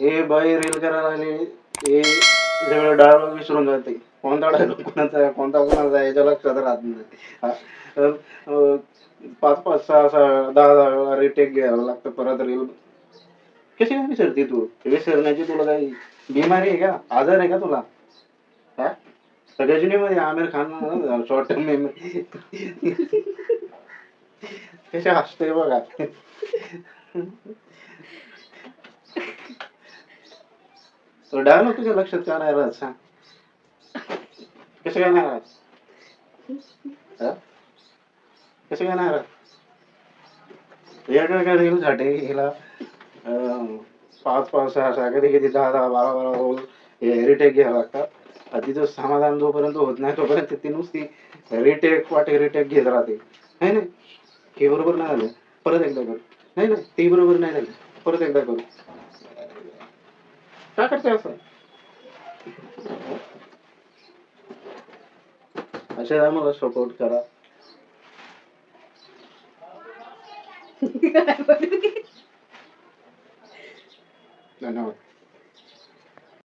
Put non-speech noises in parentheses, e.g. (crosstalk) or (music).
हे बाई रील करायला आले. हे सगळं डायलॉग विसरून जाते. कोणता डायलॉग कोणाचा आहे, कोणता कोणाचा आहे याच्या लक्षात राहत नाही. तर, पाच पाच सहा सहा दहा दहा वेळा रिटेक घ्यायला लागतं परत रील कशी काय विसरते तू? विसरण्याची तुला काही बिमारी आहे का? आजार आहे का तुला? हा? गजनीमध्ये Aamir Khan short term memory कसे हसते बघा. तो डायलॉग तुझ्या लक्षात का नाही राहत सांग. कसं काय नाही राहत कसं काय नाही राहत वेगवेगळ्या रील साठी हिला पाच पाच सहा सहा कधी कधी दहा दहा बारा बारा रोल रिटेक घ्यावं लागतात. तिचं समाधान जोपर्यंत होत नाही तोपर्यंत ती नुसती रिटेक वाटे रिटेक घेत राहते. नाही नाही हे बरोबर नाही झालं. परत एकदा करू. नाही नाही ते बरोबर नाही झालं. परत एकदा करू. काय करते असं? अशा आम्हाला सपोर्ट करा. (laughs) धन्यवाद.